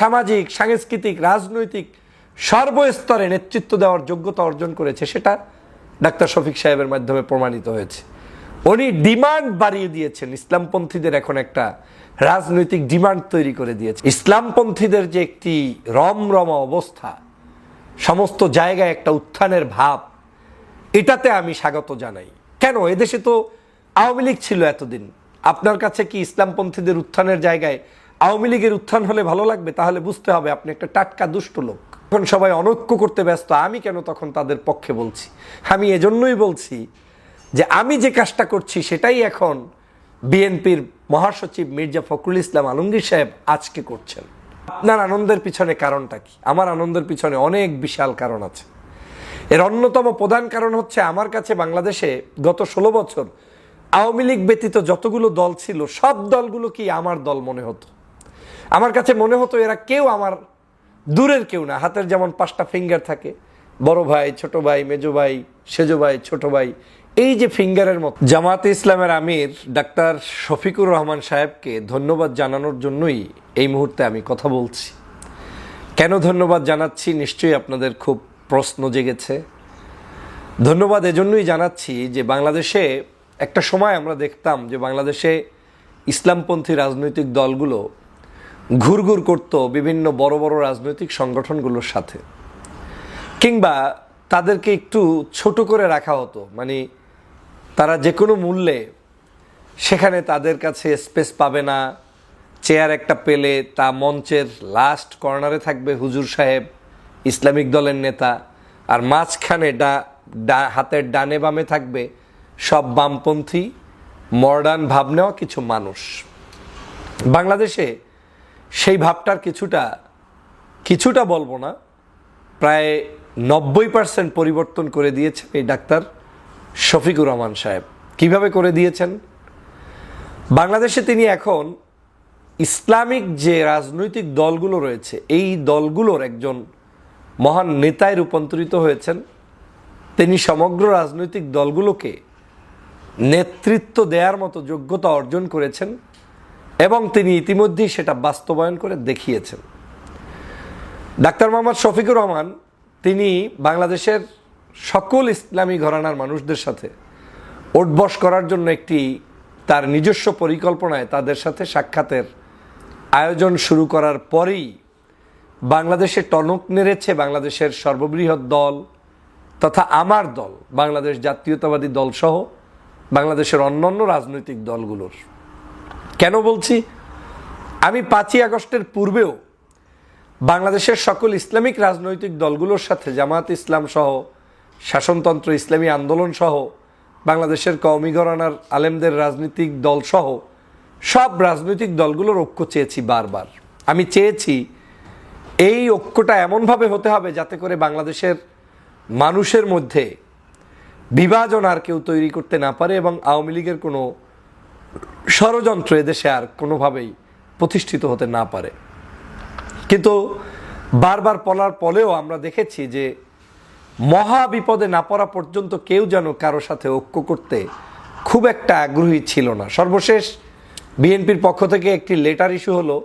সামাজিক, সাংস্কৃতিক, রাজনৈতিক সর্বস্তরে নেতৃত্ব দেওয়ার যোগ্যতা অর্জন করেছে, সেটা ডাক্তার শফিক সাহেবের মাধ্যমে প্রমাণিত হয়েছে। উনি ডিমান্ড বাড়িয়ে দিয়েছেন, ইসলামপন্থীদের এখন একটা রাজনৈতিক ডিমান্ড তৈরি করে দিয়েছে। ইসলামপন্থীদের যে একটি রমরমা অবস্থা, সমস্ত জায়গায় একটা উত্থানের ভাব, এটাতে আমি স্বাগত জানাই। কেন? এদেশে তো আওয়ামী লীগ ছিল এতদিন। আপনার কাছে কি ইসলামপন্থীদের উত্থানের জায়গায় আওয়ামী লীগের উত্থান হলে ভালো লাগবে, তাহলে বুঝতে হবে আপনি একটা টাটকা দুষ্ট লোক। এখন সবাই অনৈক্য করতে ব্যস্ত, আমি কেন তখন তাদের পক্ষে বলছি? আমি এজন্যই বলছি যে আমি যে কাজটা করছি সেটাই এখন বিএনপির মহাসচিব মির্জা ফখরুল ইসলাম আলমগীর সাহেব আজকে করছেন। আপনার আনন্দের পিছনে কারণটা কি? আমার আনন্দের পিছনে অনেক বিশাল কারণ আছে। এর অন্যতম প্রধান কারণ হচ্ছে আমার কাছে বাংলাদেশে গত ষোলো বছর আওয়ামী লীগ ব্যতীত যতগুলো দল ছিল, সব দলগুলো কি আমার দল মনে হতো? আমার কাছে মনে হতো এরা কেউ আমার দূরের কেউ না। হাতের যেমন পাঁচটা ফিঙ্গার থাকে, বড় ভাই, ছোট ভাই, মেজো ভাই, সেজো ভাই, ছোট ভাই, এই যে ফিঙ্গারের মতো। জামাতে ইসলামের আমির ডাক্তার শফিকুর রহমান সাহেবকে ধন্যবাদ জানানোর জন্যই এই মুহূর্তে আমি কথা বলছি। কেন ধন্যবাদ জানাচ্ছি? নিশ্চয়ই আপনাদের খুব প্রশ্ন জেগেছে। ধন্যবাদ এজন্যই জানাচ্ছি যে বাংলাদেশে একটা সময় আমরা দেখতাম যে বাংলাদেশে ইসলামপন্থী রাজনৈতিক দলগুলো ঘুরঘুর করত বিভিন্ন বড় বড় রাজনৈতিক সংগঠনগুলোর সাথে। কিংবা তাদেরকে একটু ছোট করে রাখা হতো মানে তারা যে কোনো মূল্যে সেখানে তাদের কাছে স্পেস পাবে না, চেয়ার একটা পেলে তা মঞ্চের লাস্ট কর্নারে থাকবে হুজুর সাহেব, ইসলামিক দলের নেতা, আর মাঝখানে ডা, ডা- হাতের ডানে বামে থাকবে সব বামপন্থী মডার্ন ভাব নেওয়া কিছু মানুষ। বাংলাদেশে সেই ভাবটার কিছুটা কিছুটা বলব না, প্রায় নব্বই পার্সেন্ট পরিবর্তন করে দিয়েছেন এই ডাক্তার শফিকুর রহমান সাহেব। কীভাবে করে দিয়েছেন? বাংলাদেশে তিনি এখন ইসলামিক যে রাজনৈতিক দলগুলো রয়েছে, এই দলগুলোর একজন মহান নেতায় রূপান্তরিত হয়েছেন। তিনি সমগ্র রাজনৈতিক দলগুলোকে নেতৃত্ব দেওয়ার মতো যোগ্যতা অর্জন করেছেন। এবং তিনি ইতিমধ্যেই সেটা বাস্তবায়ন করে দেখিয়েছেন। ডাক্তার মোহাম্মদ শফিকুর রহমান, তিনি বাংলাদেশের সকল ইসলামী ঘরানার মানুষদের সাথে ওটবস করার জন্য একটি তার নিজস্ব পরিকল্পনায় তাদের সাথে সাক্ষাতের আয়োজন শুরু করার পরেই বাংলাদেশে টনক নেড়েছে বাংলাদেশের সর্ববৃহৎ দল তথা আমার দল, বাংলাদেশ জাতীয়তাবাদী দলসহ বাংলাদেশের অন্যান্য রাজনৈতিক দলগুলোর। কেন বলছি? আমি পাঁচই আগস্টের পূর্বেও বাংলাদেশের সকল ইসলামিক রাজনৈতিক দলগুলোর সাথে জামাত ইসলাম সহ, শাসনতন্ত্র, ইসলামী আন্দোলন সহ, বাংলাদেশের কওমি ঘরানার আলেমদের রাজনৈতিক দল সহ, সব রাজনৈতিক দলগুলোর ঐক্য চেয়েছি বারবার। আমি চেয়েছি এই ঐক্যটা এমনভাবে হতে হবে যাতে করে বাংলাদেশের মানুষের মধ্যে বিভাজন আর কেউ তৈরি করতে না পারে এবং আওয়ামী লীগের কোনো ষড়যন্ত্র এদেশে আর কোনোভাবেই প্রতিষ্ঠিত হতে না পারে। কিন্তু বারবার পলার পরেও আমরা দেখেছি যে মহা বিপদে না পড়া পর্যন্ত কেউ যেন কারও সাথে ঐক্য করতে খুব একটা আগ্রহী ছিল না। সর্বশেষ বিএনপির পক্ষ থেকে একটি লেটার ইস্যু হলো,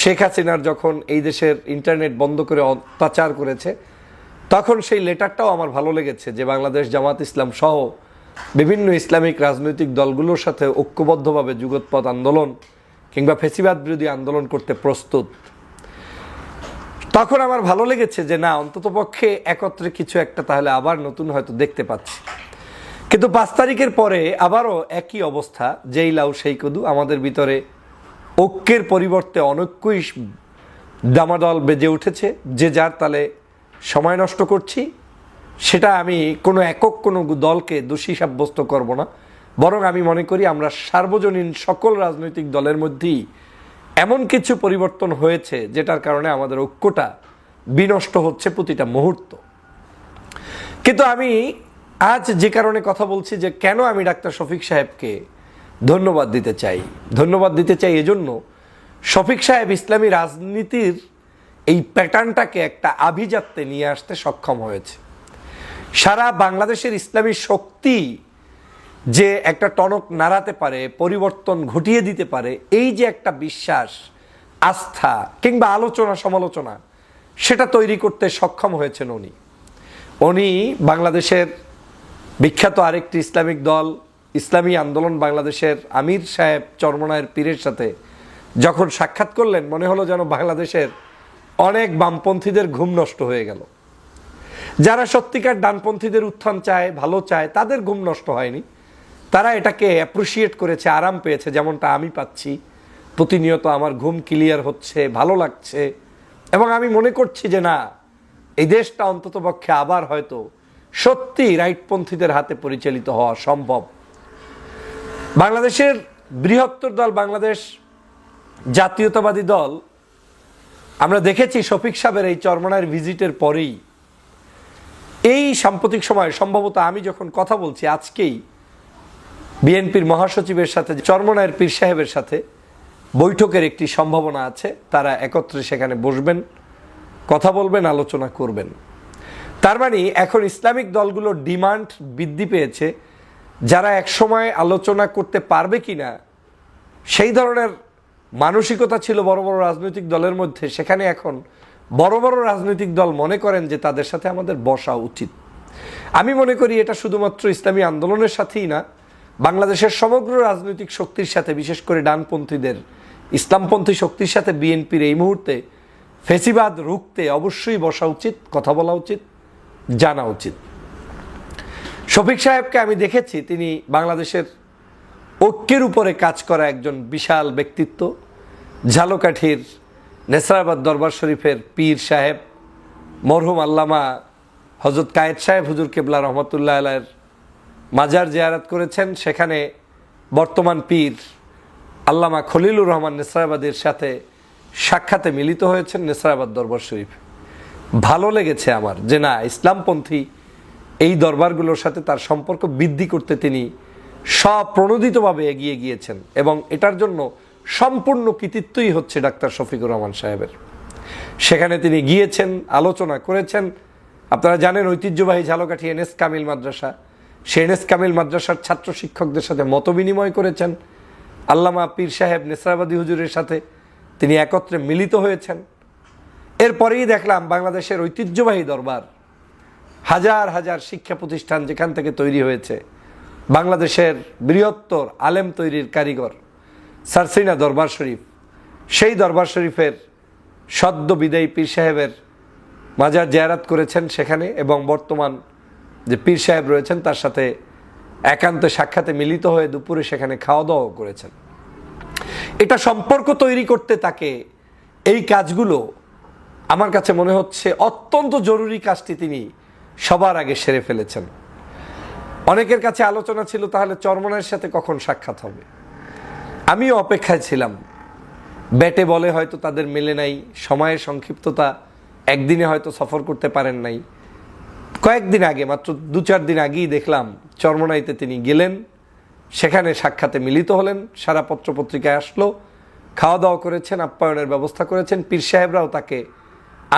শেখ হাসিনার যখন এই দেশের ইন্টারনেট বন্ধ করে অত্যাচার করেছে, তখন সেই লেটারটাও আমার ভালো লেগেছে যে বাংলাদেশ জামাত ইসলাম সহ বিভিন্ন ইসলামিক রাজনৈতিক দলগুলোর সাথে ঐক্যবদ্ধভাবে যুগোৎপদ আন্দোলন কিংবা ফেসিবাদ বিরোধী আন্দোলন করতে প্রস্তুত। তখন আমার ভালো লেগেছে যে, না অন্ততপক্ষে একত্রে কিছু একটা তাহলে আবার নতুন হয়তো দেখতে পাচ্ছি। কিন্তু পাঁচ তারিখের পরে আবারও একই অবস্থা, যেই লাউ সেই কদু, আমাদের ভিতরে ঐক্যের পরিবর্তে অনৈক্যই দামাদল বেজে উঠেছে। যে যার তালে সময় নষ্ট করছি সেটা আমি কোনো একক কোনো দলকে দোষী সাব্যস্ত করব না। বরং আমি মনে করি আমরা সার্বজনীন সকল রাজনৈতিক দলের মধ্যেই এমন কিছু পরিবর্তন হয়েছে যেটার কারণে আমাদের ঐক্যটা বিনষ্ট হচ্ছে প্রতিটা মুহূর্ত। কিন্তু আমি আজ যে কারণে কথা বলছি যে কেন আমি ডাক্তার শফিক সাহেবকে ধন্যবাদ দিতে চাই, ধন্যবাদ দিতে চাই এজন্য শফিক সাহেব ইসলামী রাজনীতির এই প্যাটার্নটাকে একটা আভিজাত্যে নিয়ে আসতে সক্ষম হয়েছে। সারা বাংলাদেশের ইসলামী শক্তি যে একটা টনক নাড়াতে পারে, পরিবর্তন ঘটিয়ে দিতে পারে, এই যে একটা বিশ্বাস, আস্থা কিংবা আলোচনা, সমালোচনা, সেটা তৈরি করতে সক্ষম হয়েছেন উনি। উনি বাংলাদেশের বিখ্যাত আরেকটি ইসলামিক দল, ইসলামী আন্দোলন বাংলাদেশের আমির সাহেব চরমনায়ের পীরের সাথে যখন সাক্ষাৎ করলেন, মনে হলো যেন বাংলাদেশের অনেক বামপন্থীদের ঘুম নষ্ট হয়ে গেল। যারা সত্যিকার ডানপন্থীদের উত্থান চায়, ভালো চায়, তাদের ঘুম নষ্ট হয়নি। তারা এটাকে অ্যাপ্রিসিয়েট করেছে, আরাম পেয়েছে, যেমনটা আমি পাচ্ছি। প্রতিনিয়ত আমার ঘুম ক্লিয়ার হচ্ছে, ভালো লাগছে। এবং আমি মনে করছি যে না, এই দেশটা অন্ততপক্ষে আবার হয়তো সত্যি রাইটপন্থীদের হাতে পরিচালিত হওয়া সম্ভব। বাংলাদেশের বৃহত্তর দল বাংলাদেশ, জাতীয়তাবাদী দল। আমরা দেখেছি শফিক সাহেবের এই চরমনার ভিজিটের পরেই এই সাম্প্রতিক সময় সম্ভবত আমি যখন কথা বলছি আজকেই বিএনপির মহাসচিবের সাথে, চর্মনায়ের পীর সাহেবের সাথে বৈঠকের একটি সম্ভাবনা আছে। তারা একত্রে সেখানে বসবেন, কথা বলবেন, আলোচনা করবেন। তার মানে এখন ইসলামিক দলগুলোর ডিমান্ড বৃদ্ধি পেয়েছে। যারা একসময় আলোচনা করতে পারবে কিনা, সেই ধরনের মানসিকতা ছিল বড় বড় রাজনৈতিক দলের মধ্যে। সেখানে এখন বড় বড় রাজনৈতিক দল মনে করেন যে তাদের সাথে আমাদের বসা উচিত। আমি মনে করি এটা শুধুমাত্র ইসলামী আন্দোলনের সাথেই না, বাংলাদেশের সমগ্র রাজনৈতিক শক্তির সাথে, বিশেষ করে ডানপন্থীদের, ইসলামপন্থী শক্তির সাথে বিএনপির এই মুহূর্তে ফেসিবাদ রুখতে অবশ্যই বসা উচিত, কথা বলা উচিত, জানা উচিত। শফিক সাহেবকে আমি দেখেছি, তিনি বাংলাদেশের ঐক্যের উপরে কাজ করা একজন বিশাল ব্যক্তিত্ব, ঝালকাঠির নেসরাবাদ দরবার শরীফের পীর সাহেব, মরহুম আল্লামা হজরত কায়েদ সাহেব হুজুর কেবলা রহমতুল্লাহ আলাইয়ের মাজার জিয়ারাত করেছেন। সেখানে বর্তমান পীর আল্লামা খলিলুর রহমান নেসরাবাদের সাথে সাক্ষাতে মিলিত হয়েছেন নেসরাবাদ দরবার শরীফ। ভালো লেগেছে আমার যে না, ইসলামপন্থী এই দরবারগুলোর সাথে তার সম্পর্ক বৃদ্ধি করতে তিনি স্বপ্রণোদিতভাবে এগিয়ে গিয়েছেন এবং এটার জন্য সম্পূর্ণ কৃতিত্বই হচ্ছে ডাক্তার শফিকুর রহমান সাহেবের। সেখানে তিনি গিয়েছেন, আলোচনা করেছেন। আপনারা জানেন ঐতিহ্যবাহী ঝালকাঠি এনএস কামিল মাদ্রাসা। সে এনএস কামিল মাদ্রাসার ছাত্র শিক্ষকদের সাথে মত বিনিময় করেছেন। আল্লামা পীর সাহেব নেসরাবাদী হুজুরের সাথে তিনি একত্রে মিলিত হয়েছেন। এরপরেই দেখলাম বাংলাদেশের ঐতিহ্যবাহী দরবার। হাজার হাজার শিক্ষা প্রতিষ্ঠান যেখান থেকে তৈরি হয়েছে। বাংলাদেশের বৃহত্তর আলেম তৈরির কারিগর। সারসিনা দরবার শরীফ। সেই দরবার শরীফের সদ্য বিদায়ী পীর সাহেবের মাজার জায়ারাত করেছেন সেখানে এবং বর্তমান যে পীর সাহেব রয়েছেন তার সাথে একান্ত সাক্ষাতে মিলিত হয়ে দুপুরে সেখানে খাওয়া দাওয়াও করেছেন। এটা সম্পর্ক তৈরি করতে তাকে এই কাজগুলো আমার কাছে মনে হচ্ছে অত্যন্ত জরুরি কাজটি তিনি সবার আগে সেরে ফেলেছেন। অনেকের কাছে আলোচনা ছিল তাহলে চরমনের সাথে কখন সাক্ষাৎ হবে? আমিও অপেক্ষায় ছিলাম। ব্যাটে বলে হয়তো তাদের মেলে নাই, সময়ের সংক্ষিপ্ততা একদিনে হয়তো সফর করতে পারেন নাই। কয়েকদিন আগে, মাত্র দু চার দিন আগেই দেখলাম চরমনাইতে তিনি গেলেন, সেখানে সাক্ষাতে মিলিত হলেন, সারা পত্র পত্রিকায় আসলো খাওয়া দাওয়া করেছেন, আপ্যায়নের ব্যবস্থা করেছেন, পীর সাহেবরাও তাকে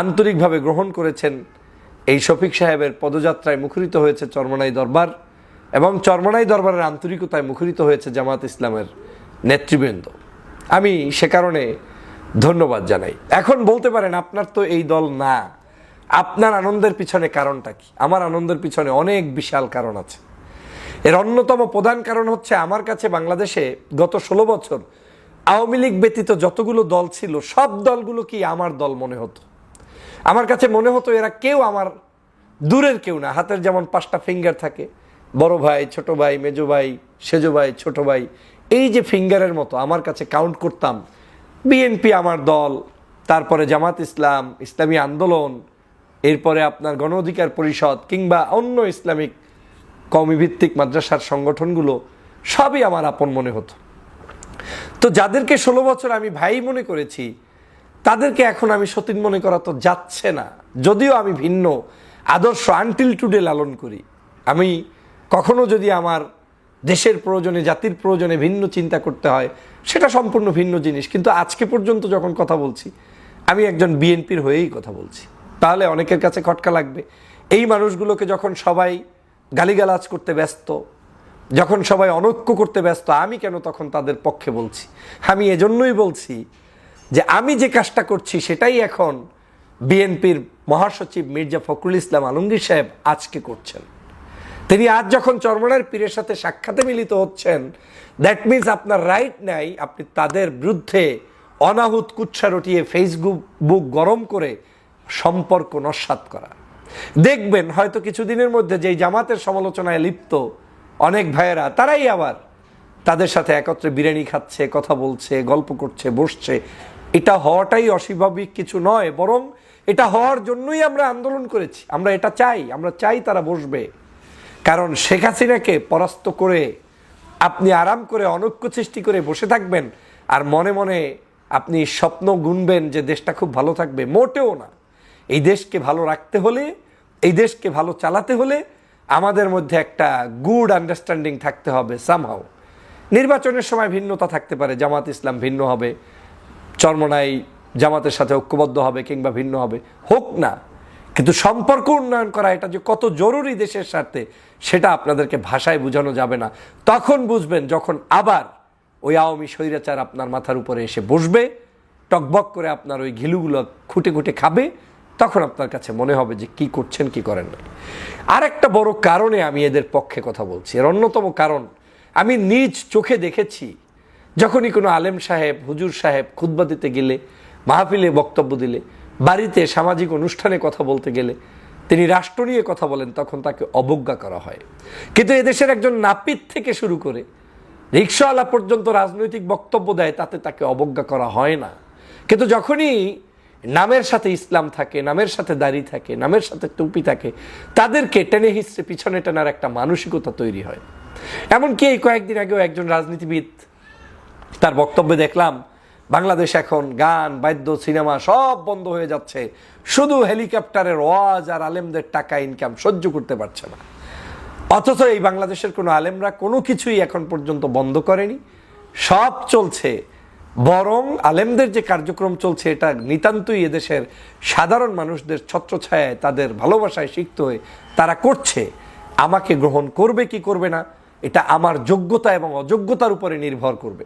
আন্তরিকভাবে গ্রহণ করেছেন। এই শফিক সাহেবের পদযাত্রায় মুখরিত হয়েছে চর্মনাই দরবার এবং চর্মনাই দরবারের আন্তরিকতায় মুখরিত হয়েছে জামাত ইসলামের নেতৃবৃন্দ। আমি সে কারণে ধন্যবাদ জানাই। এখন বলতে পারেন আপনার তো এই দল না। আপনার আনন্দের পিছনে কারণটা কি? আমার আনন্দের পিছনে অনেক বিশাল কারণ আছে। এর অন্যতম প্রধান কারণ হচ্ছে আমার কাছে বাংলাদেশে গত ষোলো বছর আওয়ামী লীগ ব্যতীত যতগুলো দল ছিল, সব দলগুলো কি আমার দল মনে হতো? আমার কাছে মনে হতো এরা কেউ আমার দূরের কেউ না। হাতের যেমন পাঁচটা ফিঙ্গার থাকে, বড় ভাই, ছোট ভাই, মেজো ভাই, সেজো ভাই, ছোট ভাই এই যে ফিঙ্গারের মতো, আমার কাছে কাউন্ট করতাম বিএনপি আমার দল, তারপরে জামাত ইসলাম, ইসলামী আন্দোলন, এরপরে আপনার গণ অধিকার পরিষদ কিংবা অন্য ইসলামিক কমিভিত্তিক মাদ্রাসার সংগঠনগুলো, সবই আমার আপন মনে হতো। তো যাদেরকে ষোলো বছর আমি ভাই মনে করেছি, তাদেরকে এখন আমি সতীন মনে করা তো যাচ্ছে না। যদিও আমি ভিন্ন, আদর্শ আনটিল টুডে লালন করি। আমি কখনো যদি আমার দেশের প্রয়োজনে, জাতির প্রয়োজনে ভিন্ন চিন্তা করতে হয়, সেটা সম্পূর্ণ ভিন্ন জিনিস। কিন্তু আজকে পর্যন্ত যখন কথা বলছি, আমি একজন বিএনপির হয়েই কথা বলছি। তাহলে অনেকের কাছে খটকা লাগবে। এই মানুষগুলোকে যখন সবাই গালিগালাজ করতে ব্যস্ত, যখন সবাই অনৈক্য করতে ব্যস্ত, আমি কেন তখন তাদের পক্ষে বলছি? আমি এজন্যই বলছি যে আমি যে কাজটা করছি, সেটাই এখন বিএনপির মহাসচিব মির্জা ফখরুল ইসলাম আলমগীর সাহেব আজকে করছেন। তিনি আজ যখন চরমনার পীরের সাথে সাক্ষাতে মিলিত হচ্ছেন দ্যাট মিন্স আপনার রাইট নাই, আপনি তাদের বিরুদ্ধে অনাহুত কুচ্ছা রটিয়ে ফেসবুক বুক গরম করে সম্পর্ক নস্বাত করা। দেখবেন, হয়তো কিছুদিনের মধ্যে যেই জামাতের সমালোচনায় লিপ্ত অনেক ভাইয়েরা, তারাই আবার তাদের সাথে একত্রে বিরিয়ানি খাচ্ছে, কথা বলছে, গল্প করছে, বসছে। এটা হওয়াটাই অস্বাভাবিক কিছু নয়, বরং এটা হওয়ার জন্যই আমরা আন্দোলন করেছি। আমরা এটা চাই, আমরা চাই তারা বসবে। কারণ শেখ হাসিনাকে পরাস্ত করে আপনি আরাম করে অনৈক্য সৃষ্টি করে বসে থাকবেন আর মনে মনে আপনি স্বপ্ন গুনবেন যে দেশটা খুব ভালো থাকবে। মোটেও না। এই দেশকে ভালো রাখতে হলে, এই দেশকে ভালো চালাতে হলে আমাদের মধ্যে একটা গুড আন্ডারস্ট্যান্ডিং থাকতে হবে সামহাও নির্বাচনের সময় ভিন্নতা থাকতে পারে, জামাত ইসলাম ভিন্ন হবে, চরমনাই জামাতের সাথে ঐক্যবদ্ধ হবে কিংবা ভিন্ন হবে। হোক না। কিন্তু সম্পর্ক উন্নয়ন করা এটা যে কত জরুরি দেশের স্বার্থে, সেটা আপনাদেরকে ভাষায় বোঝানো যাবে না। তখন বুঝবেন যখন আবার ওই আওয়ামী স্বৈরাচার আপনার মাথার উপরে এসে বসবে, টকবক করে আপনার ওই ঘিলুগুলো খুঁটে খুঁটে খাবে, তখন আপনার কাছে মনে হবে যে কি করছেন, কি করেন না আর একটা বড় কারণে আমি এদের পক্ষে কথা বলছি। এর অন্যতম কারণ, আমি নিজ চোখে দেখেছি, যখনই কোনো আলেম সাহেব, হুজুর সাহেব খুতবা দিতে গেলে, মাহফিলে বক্তব্য দিলে বাড়িতে সামাজিক অনুষ্ঠানে কথা বলতে গেলে তিনি রাষ্ট্র নিয়ে কথা বলেন, তখন তাকে অবজ্ঞা করা হয়। কিন্তু এদেশের একজন নাপিত থেকে শুরু করে রিক্সাওয়ালা পর্যন্ত রাজনৈতিক বক্তব্য দেয়, তাতে তাকে অবজ্ঞা করা হয় না। কিন্তু যখনই নামের সাথে ইসলাম থাকে, নামের সাথে দাড়ি থাকে, নামের সাথে টুপি থাকে, তাদেরকে টেনে হিসড়ে পিছনে টানার একটা মানসিকতা তৈরি হয়। এমনকি এই কয়েকদিন আগেও একজন রাজনীতিবিদ তার বক্তব্যে দেখলাম বাংলাদেশ এখন গান, বাদ্য, সিনেমা সব বন্ধ হয়ে যাচ্ছে। শুধু হেলিকপ্টারের ওয়াজ আর আলেমদের টাকা ইনকাম সহ্য করতে পারছে না। অথচ এই বাংলাদেশের কোনো আলেমরা কোনো কিছুই এখন পর্যন্ত বন্ধ করেনি। সব চলছে। বরং আলেমদের যে কার্যক্রম চলছে, এটা নিতান্তই এদেশের সাধারণ মানুষদের ছত্রছায়ায়, তাদের ভালোবাসায় সিক্ত হয়ে তারা করছে। আমাকে গ্রহণ করবে কি করবে না, এটা আমার যোগ্যতা এবং অযোগ্যতার উপরে নির্ভর করবে।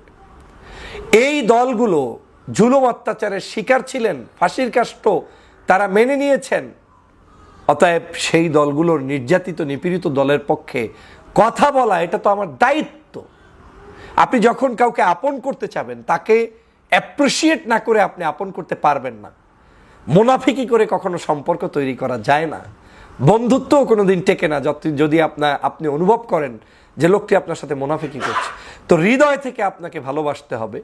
এই দলগুলো জুলুম অত্যাচারের শিকার ছিলেন, ফাঁসির কাষ্ট তারা মেনে নিয়েছেন। অতএব সেই দলগুলোর নির্যাতিত, নিপীড়িত দলের পক্ষে কথা বলা, এটা তো আমার দায়িত্ব। আপনি যখন কাউকে আপন করতে চাবেন, তাকে অ্যাপ্রিসিয়েট না করে আপনি আপন করতে পারবেন না। মুনাফিকি করে কখনো সম্পর্ক তৈরি করা যায় না। বন্ধুত্বও কোনো দিন টেকে না, যত যদি আপনার আপনি অনুভব করেন যে লোকটি আপনার সাথে মোনাফিকি করছে। তো হৃদয় থেকে আপনাকে ভালোবাসতে হবে।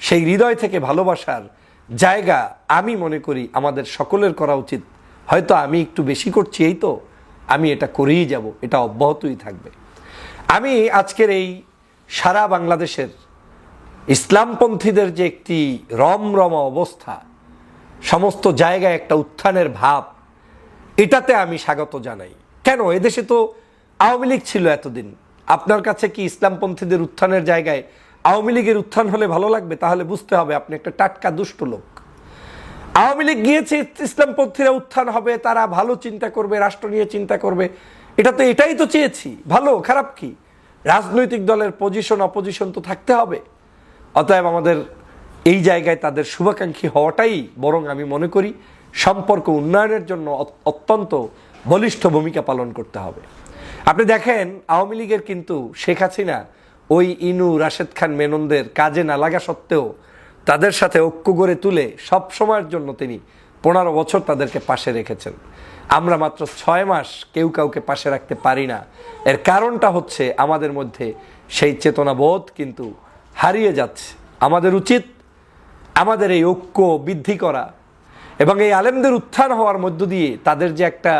সেই হৃদয় থেকে ভালোবাসার জায়গা আমি মনে করি আমাদের সকলের করা উচিত। হয়তো আমি একটু বেশি করছি এই তো, আমি এটা করেই যাব, এটা অব্যাহতই থাকবে। আমি আজকের এই সারা বাংলাদেশের ইসলামপন্থীদের যে একটি রমরমা অবস্থা, সমস্ত জায়গায় একটা উত্থানের ভাব এটাতে আমি স্বাগত জানাই। কেন? এদেশে তো আওয়ামী লীগ ছিল এতদিন। আপনার কাছে কি ইসলামপন্থীদের উত্থানের জায়গায় আওয়ামী লীগের উত্থান হলে ভালো লাগবে? তাহলে বুঝতে হবে আপনি একটা টাটকা দুষ্ট লোক। আওয়ামী লীগ গিয়েছে, ইসলামপন্থীরা উত্থান হবে, তারা ভালো চিন্তা করবে, রাষ্ট্র নিয়ে চিন্তা করবে। এটা তো এটাই তো চেয়েছি। ভালো, খারাপ কি? রাজনৈতিক দলের পজিশন অপজিশন তো থাকতে হবে। অতএব আমাদের এই জায়গায় তাদের শুভাকাঙ্ক্ষী হওয়াটাই বরং আমি মনে করি সম্পর্ক উন্নয়নের জন্য অত্যন্ত বলিষ্ঠ ভূমিকা পালন করতে হবে। আপনি দেখেন, আওয়ামী লীগের কিন্তু শেখ হাসিনা ওই ইনু, রাশেদ খান, মেননদের কাজে না লাগা সত্ত্বেও তাদের সাথে ঐক্য গড়ে তুলে সব সময়ের জন্য তিনি পনেরো বছর তাদেরকে পাশে রেখেছেন। আমরা মাত্র ছয় মাস কেউ কাউকে পাশে রাখতে পারি না। এর কারণটা হচ্ছে আমাদের মধ্যে সেই চেতনাবোধ কিন্তু হারিয়ে যাচ্ছে। আমাদের উচিত আমাদের এই ঐক্য বৃদ্ধি করা এবং এই আলেমদের উত্থান হওয়ার মধ্য দিয়ে তাদের যে একটা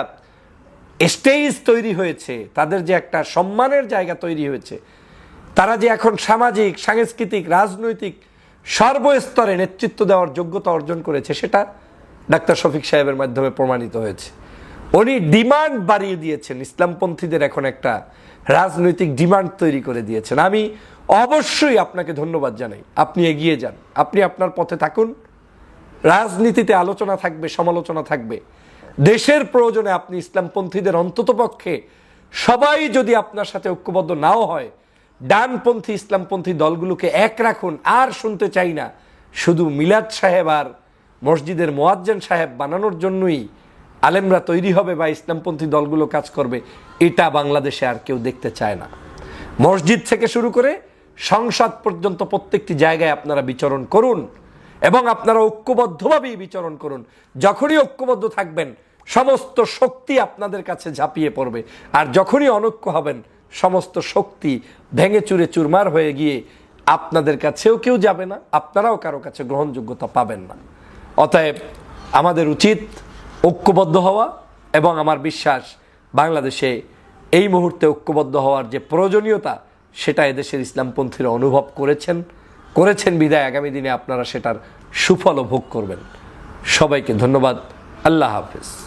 স্টেজ তৈরি হয়েছে, তাদের যে একটা সম্মানের জায়গা তৈরি হয়েছে, তারা যে এখন সামাজিক, সাংস্কৃতিক, রাজনৈতিক সর্বস্তরে নেতৃত্ব দেওয়ার যোগ্যতা অর্জন করেছে, সেটা ডাক্তার শফিক সাহেবের মাধ্যমে প্রমাণিত হয়েছে। উনি ডিমান্ড বাড়িয়ে দিয়েছেন, ইসলামপন্থীদের এখন একটা রাজনৈতিক ডিমান্ড তৈরি করে দিয়েছেন। আমি অবশ্যই আপনাকে ধন্যবাদ জানাই। আপনি এগিয়ে যান, আপনি আপনার পথে থাকুন। রাজনীতিতে আলোচনা থাকবে, সমালোচনা থাকবে। দেশের প্রয়োজনে আপনি ইসলামপন্থীদের অন্ততপক্ষে সবাই যদি আপনার সাথে ঐক্যবদ্ধ নাও হয়, ডানপন্থী ইসলামপন্থী দলগুলোকে এক রাখুন। আর শুনতে চাই না, শুধু মিলাদ সাহেব আর মসজিদের মোয়াজ্জেন সাহেব বানানোর জন্যই আলেমরা তৈরি হবে বা ইসলামপন্থী দলগুলো কাজ করবে, এটা বাংলাদেশে আর কেউ দেখতে চায় না। মসজিদ থেকে শুরু করে সংসদ পর্যন্ত প্রত্যেকটি জায়গায় আপনারা বিচরণ করুন। এবং আপনারা ঐক্যবদ্ধভাবেই বিচরণ করুন। যখনই ঐক্যবদ্ধ থাকবেন, সমস্ত শক্তি আপনাদের কাছে ঝাঁপিয়ে পড়বে। আর যখনই অনৈক্য হবেন, সমস্ত শক্তি ভেঙে চুরে চুরমার হয়ে গিয়ে আপনাদের কাছেও কেউ যাবে না, আপনারাও কারও কাছে গ্রহণযোগ্যতা পাবেন না। অতএব আমাদের উচিত ঐক্যবদ্ধ হওয়া এবং আমার বিশ্বাস বাংলাদেশে এই মুহূর্তে ঐক্যবদ্ধ হওয়ার যে প্রয়োজনীয়তা, সেটা এদেশের ইসলামপন্থীরা অনুভব করেছেন। করেছেন বিদায় আগামী দিনে আপনারা সেটার সুফলও ভোগ করবেন। সবাইকে ধন্যবাদ। আল্লাহ হাফিজ।